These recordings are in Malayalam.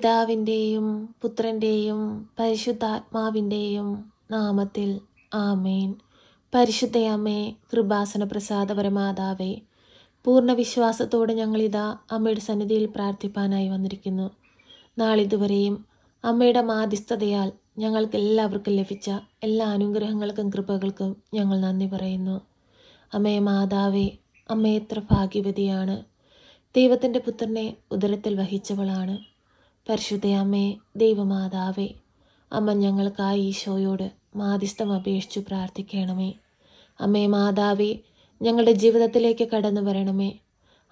പിതാവിന്റെയും പുത്രന്റെയും പരിശുദ്ധാത്മാവിന്റെയും നാമത്തിൽ ആമേൻ. പരിശുദ്ധയമ്മേ കൃപാസന പ്രസാദപരമാതാവേ പൂർണ വിശ്വാസത്തോടെ ഞങ്ങളിതാ അമ്മയുടെ സന്നിധിയിൽ പ്രാർത്ഥിപ്പാനായി വന്നിരിക്കുന്നു. നാളിതുവരെയും അമ്മയുടെ മാധ്യസ്ഥതയാൽ ഞങ്ങൾക്ക് എല്ലാവർക്കും ലഭിച്ച എല്ലാ അനുഗ്രഹങ്ങൾക്കും കൃപകൾക്കും ഞങ്ങൾ നന്ദി പറയുന്നു. അമ്മേ മാതാവേ അമ്മ എത്ര ഭാഗ്യവതിയാണ്. ദൈവത്തിന്റെ പുത്രനെ ഉദരത്തിൽ വഹിച്ചവളാണ്. പരിശുദ്ധയമ്മേ ദൈവമാതാവേ അമ്മ ഞങ്ങൾക്കായി ഈശോയോട് മാധ്യസ്ഥം അപേക്ഷിച്ചു പ്രാർത്ഥിക്കണമേ. അമ്മേ മാതാവേ ഞങ്ങളുടെ ജീവിതത്തിലേക്ക് കടന്നു വരണമേ.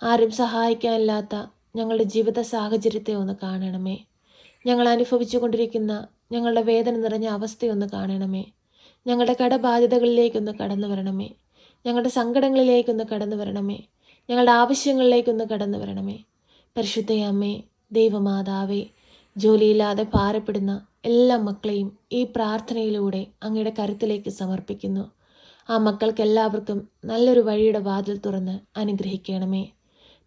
ആരും സഹായിക്കാനില്ലാത്ത ഞങ്ങളുടെ ജീവിത സാഹചര്യത്തെ ഒന്ന് കാണണമേ. ഞങ്ങൾ അനുഭവിച്ചു കൊണ്ടിരിക്കുന്ന ഞങ്ങളുടെ വേദന നിറഞ്ഞ അവസ്ഥയൊന്ന് കാണണമേ. ഞങ്ങളുടെ കടബാധ്യതകളിലേക്കൊന്ന് കടന്നു വരണമേ. ഞങ്ങളുടെ സങ്കടങ്ങളിലേക്കൊന്ന് കടന്നു വരണമേ. ഞങ്ങളുടെ ആവശ്യങ്ങളിലേക്കൊന്ന് കടന്നു വരണമേ. പരിശുദ്ധയമ്മേ ദൈവമാതാവേ ജോലിയില്ലാതെ ഭാരപ്പെടുന്ന എല്ലാ മക്കളെയും ഈ പ്രാർത്ഥനയിലൂടെ അങ്ങയുടെ കരുത്തിലേക്ക് സമർപ്പിക്കുന്നു. ആ മക്കൾക്ക് എല്ലാവർക്കും നല്ലൊരു വഴിയുടെ വാതിൽ തുറന്ന് അനുഗ്രഹിക്കണമേ.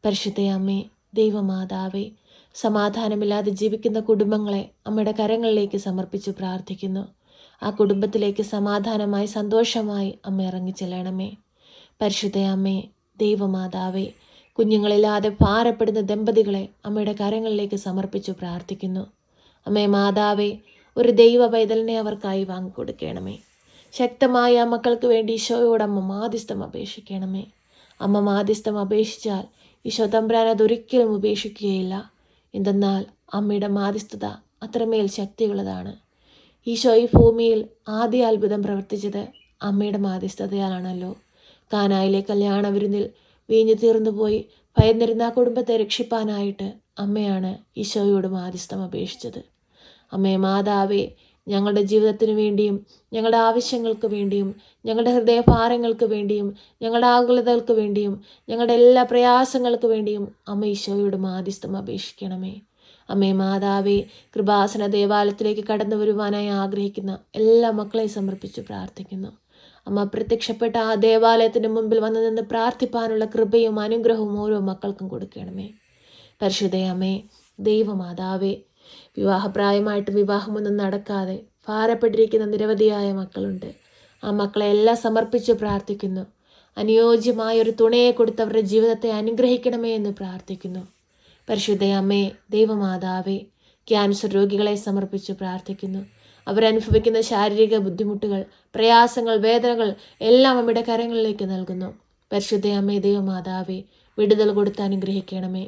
പരിശുദ്ധയമ്മേ ദൈവമാതാവേ സമാധാനമില്ലാതെ ജീവിക്കുന്ന കുടുംബങ്ങളെ അമ്മയുടെ കരങ്ങളിലേക്ക് സമർപ്പിച്ച് പ്രാർത്ഥിക്കുന്നു. ആ കുടുംബത്തിലേക്ക് സമാധാനമായി സന്തോഷമായി അമ്മ ഇറങ്ങിച്ചെല്ലണമേ. പരിശുദ്ധയമ്മേ ദൈവമാതാവേ കുഞ്ഞുങ്ങളില്ലാതെ ഭാരപ്പെടുന്ന ദമ്പതികളെ അമ്മയുടെ കരങ്ങളിലേക്ക് സമർപ്പിച്ചു പ്രാർത്ഥിക്കുന്നു. അമ്മേ മാതാവേ ഒരു ദൈവ പൈതലിനെ അവർക്കായി വാങ്ങിക്കൊടുക്കണമേ. ശക്തമായ മക്കൾക്ക് വേണ്ടി ഈശോയോട് അമ്മ മാധ്യസ്ഥം അപേക്ഷിക്കണമേ. അമ്മ മാധ്യസ്ഥം അപേക്ഷിച്ചാൽ ഈശോ തമ്പുരാൻ അതൊരിക്കലും ഉപേക്ഷിക്കുകയില്ല. എന്തെന്നാൽ അമ്മയുടെ മാധ്യസ്ഥത അത്രമേൽ ശക്തിയുള്ളതാണ്. ഈശോ ഈ ഭൂമിയിൽ ആദ്യ അത്ഭുതം പ്രവർത്തിച്ചത് അമ്മയുടെ മാധ്യസ്ഥതയാലാണല്ലോ. കാനായിലെ കല്യാണ വിരുന്നിൽ വീഞ്ഞു തീർന്നുപോയി ഭയന്നിരുന്ന ആ കുടുംബത്തെ രക്ഷിപ്പാനായിട്ട് അമ്മയാണ് ഈശോയോട് മാധ്യസ്ഥം അപേക്ഷിച്ചത്. അമ്മേ മാതാവേ ഞങ്ങളുടെ ജീവിതത്തിന് വേണ്ടിയും ഞങ്ങളുടെ ആവശ്യങ്ങൾക്ക് വേണ്ടിയും ഞങ്ങളുടെ ഹൃദയഭാരങ്ങൾക്ക് വേണ്ടിയും ഞങ്ങളുടെ ആകുലതകൾക്ക് വേണ്ടിയും ഞങ്ങളുടെ എല്ലാ പ്രയാസങ്ങൾക്ക് വേണ്ടിയും അമ്മ ഈശോയോട് മാധ്യസ്ഥം അപേക്ഷിക്കണമേ. അമ്മേ മാതാവേ കൃപാസന ദേവാലയത്തിലേക്ക് കടന്നു വരുവാനായി ആഗ്രഹിക്കുന്ന എല്ലാ മക്കളെയും സമർപ്പിച്ച് പ്രാർത്ഥിക്കുന്നു. അമ്മ പ്രത്യക്ഷപ്പെട്ട ആ ദേവാലയത്തിന് മുമ്പിൽ വന്നു നിന്ന് പ്രാർത്ഥിപ്പാനുള്ള കൃപയും അനുഗ്രഹവും ഓരോ മക്കൾക്കും കൊടുക്കണമേ. പരിശുദ്ധയമ്മേ ദൈവമാതാവേ വിവാഹപ്രായമായിട്ട് വിവാഹമൊന്നും നടക്കാതെ ഭാരപ്പെട്ടിരിക്കുന്ന നിരവധിയായ മക്കളുണ്ട്. ആ മക്കളെ എല്ലാം സമർപ്പിച്ച് പ്രാർത്ഥിക്കുന്നു. അനുയോജ്യമായ ഒരു തുണയെ കൊടുത്ത് അവരുടെ ജീവിതത്തെ അനുഗ്രഹിക്കണമേ എന്ന് പ്രാർത്ഥിക്കുന്നു. പരിശുദ്ധയമ്മേ ദൈവമാതാവേ ക്യാൻസർ രോഗികളെ സമർപ്പിച്ച് പ്രാർത്ഥിക്കുന്നു. അവരനുഭവിക്കുന്ന ശാരീരിക ബുദ്ധിമുട്ടുകൾ പ്രയാസങ്ങൾ വേദനകൾ എല്ലാം അമ്മയുടെ കരങ്ങളിലേക്ക് നൽകുന്നു. പരിശുദ്ധ അമ്മേ ദൈവമാതാവേ വിടുതൽ കൊടുത്ത് അനുഗ്രഹിക്കണമേ.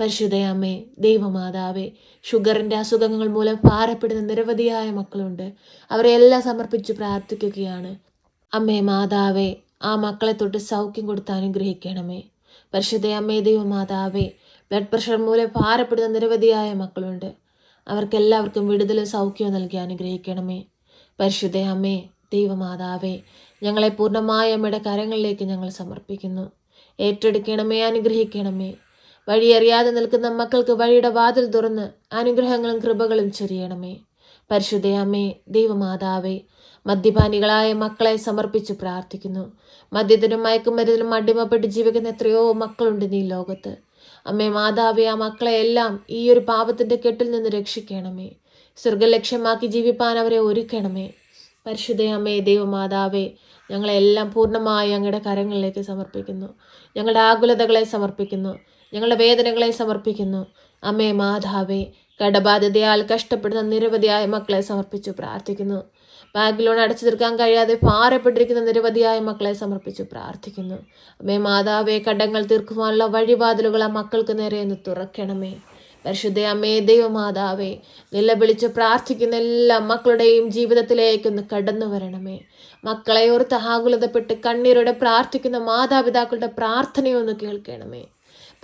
പരിശുദ്ധയമ്മേ ദൈവമാതാവേ ഷുഗറിന്റെ അസുഖങ്ങൾ മൂലം ഭാരപ്പെടുന്ന നിരവധിയായ മക്കളുണ്ട്. അവരെ എല്ലാം സമർപ്പിച്ച് പ്രാർത്ഥിക്കുകയാണ്. അമ്മേ മാതാവേ ആ മക്കളെ തൊട്ട് സൗഖ്യം കൊടുത്ത് അനുഗ്രഹിക്കണമേ. പരിശുദ്ധയമ്മേ ദൈവമാതാവേ ബ്ലഡ് പ്രഷർ മൂലം ഭാരപ്പെടുന്ന നിരവധിയായ മക്കളുണ്ട്. അവർക്കെല്ലാവർക്കും വിടുതലും സൗഖ്യവും നൽകി അനുഗ്രഹിക്കണമേ. പരിശുദ്ധ അമ്മേ ദൈവമാതാവേ ഞങ്ങളെ പൂർണമായ അമ്മയുടെ കരങ്ങളിലേക്ക് ഞങ്ങൾ സമർപ്പിക്കുന്നു. ഏറ്റെടുക്കണമേ അനുഗ്രഹിക്കണമേ. വഴിയറിയാതെ നിൽക്കുന്ന മക്കൾക്ക് വഴിയുടെ വാതിൽ തുറന്ന് അനുഗ്രഹങ്ങളും കൃപകളും ചൊരിയണമേ. പരിശുദ്ധ അമ്മേ ദൈവമാതാവേ മദ്യപാനികളായ മക്കളെ സമർപ്പിച്ച് പ്രാർത്ഥിക്കുന്നു. മദ്യത്തിനും മയക്കുമരുന്നിനും അടിമപ്പെട്ട് ജീവിക്കുന്ന എത്രയോ മക്കളുണ്ട് നീ ലോകത്ത്. അമ്മേ മാതാവേ ആ മക്കളെ എല്ലാം ഈ ഒരു പാപത്തിന്റെ കെട്ടിൽ നിന്ന് രക്ഷിക്കണമേ. സ്വർഗലക്ഷ്യമാക്കി ജീവിപ്പാൻ അവരെ ഒരുക്കണമേ. പരിശുദ്ധ അമ്മേ ദൈവമാതാവേ ഞങ്ങളെല്ലാം പൂർണമായി അങ്ങയുടെ കരങ്ങളിലേക്ക് സമർപ്പിക്കുന്നു. ഞങ്ങളുടെ ആകുലതകളെ സമർപ്പിക്കുന്നു. ഞങ്ങളുടെ വേദനകളെ സമർപ്പിക്കുന്നു. അമ്മേ മാതാവേ കടബാധ്യതയാൽ കഷ്ടപ്പെടുന്ന നിരവധിയായ മക്കളെ സമർപ്പിച്ചു പ്രാർത്ഥിക്കുന്നു. ബാങ്ക് ലോൺ അടച്ചു തീർക്കാൻ കഴിയാതെ ഭാരപ്പെട്ടിരിക്കുന്ന നിരവധിയായ മക്കളെ സമർപ്പിച്ചു പ്രാർത്ഥിക്കുന്നു. അമ്മേ മാതാവേ കടങ്ങൾ തീർക്കുവാനുള്ള വഴിവാതിലുകൾ ആ മക്കൾക്ക് നേരെ ഒന്ന് തുറക്കണമേ. പരിശുദ്ധ അമ്മേ ദൈവമാതാവേ നിലവിളിച്ച് പ്രാർത്ഥിക്കുന്ന എല്ലാ മക്കളുടെയും ജീവിതത്തിലേക്കൊന്ന് കടന്നു വരണമേ. മക്കളെ ഓർത്ത് ആകുലതപ്പെട്ട് കണ്ണീരോടെ പ്രാർത്ഥിക്കുന്ന മാതാപിതാക്കളുടെ പ്രാർത്ഥനയൊന്ന് കേൾക്കണമേ.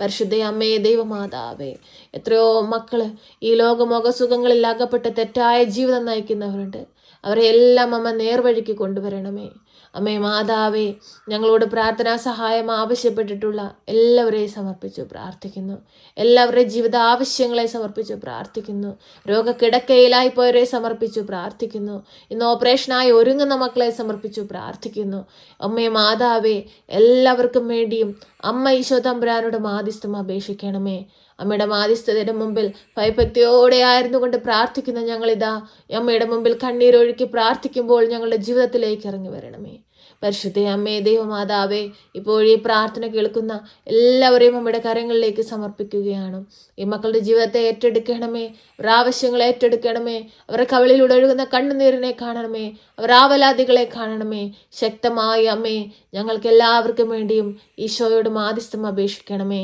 പരിശുദ്ധ അമ്മേ ദൈവമാതാവേ എത്രയോ മക്കൾ ഈ ലോകമോഹസുഖങ്ങളിൽ അകപ്പെട്ട് തെറ്റായ ജീവിതം നയിക്കുന്നവരുണ്ട്. അവരെ എല്ലാം അമ്മ നേർവഴിക്ക് കൊണ്ടുവരണമേ. അമ്മേ മാതാവേ ഞങ്ങളോട് പ്രാർത്ഥനാ സഹായം ആവശ്യപ്പെട്ടിട്ടുള്ള എല്ലാവരെയും സമർപ്പിച്ചു പ്രാർത്ഥിക്കുന്നു. എല്ലാവരുടെയും ജീവിത ആവശ്യങ്ങളെ സമർപ്പിച്ചു പ്രാർത്ഥിക്കുന്നു. രോഗക്കിടക്കയിലായി പോയവരെ സമർപ്പിച്ചു പ്രാർത്ഥിക്കുന്നു. ഇന്ന് ഓപ്പറേഷനായി ഒരുങ്ങുന്ന മക്കളെ സമർപ്പിച്ചു പ്രാർത്ഥിക്കുന്നു. അമ്മേ മാതാവേ എല്ലാവർക്കും വേണ്ടിയും അമ്മ ഈശോ തമ്പുരാനോട് മാധ്യസ്ഥം അപേക്ഷിക്കണമേ. അമ്മയുടെ മാധ്യസ്ഥതയുടെ മുമ്പിൽ ഭയഭക്തിയോടെ ആയിരുന്നു കൊണ്ട് പ്രാർത്ഥിക്കുന്ന ഞങ്ങളിതാ അമ്മയുടെ മുമ്പിൽ കണ്ണീരൊഴുക്കി പ്രാർത്ഥിക്കുമ്പോൾ ഞങ്ങളുടെ ജീവിതത്തിലേക്ക് ഇറങ്ങി വരണമേ. പരിശുദ്ധ അമ്മേ ദൈവമാതാവേ ഇപ്പോൾ ഈ പ്രാർത്ഥന കേൾക്കുന്ന എല്ലാവരെയും അമ്മയുടെ കരങ്ങളിലേക്ക് സമർപ്പിക്കുകയാണ്. ഈ മക്കളുടെ ജീവിതത്തെ ഏറ്റെടുക്കണമേ അവരുടെ ആവശ്യങ്ങളെ ഏറ്റെടുക്കണമേ അവരുടെ കവളിലൂടെ ഒഴുകുന്ന കണ്ണുനീരിനെ കാണണമേ അവരാവലാദികളെ കാണണമേ. ശക്തമായ അമ്മേ ഞങ്ങൾക്ക് എല്ലാവർക്കും വേണ്ടിയും ഈശോയോട് മാധ്യസ്ഥം അപേക്ഷിക്കണമേ.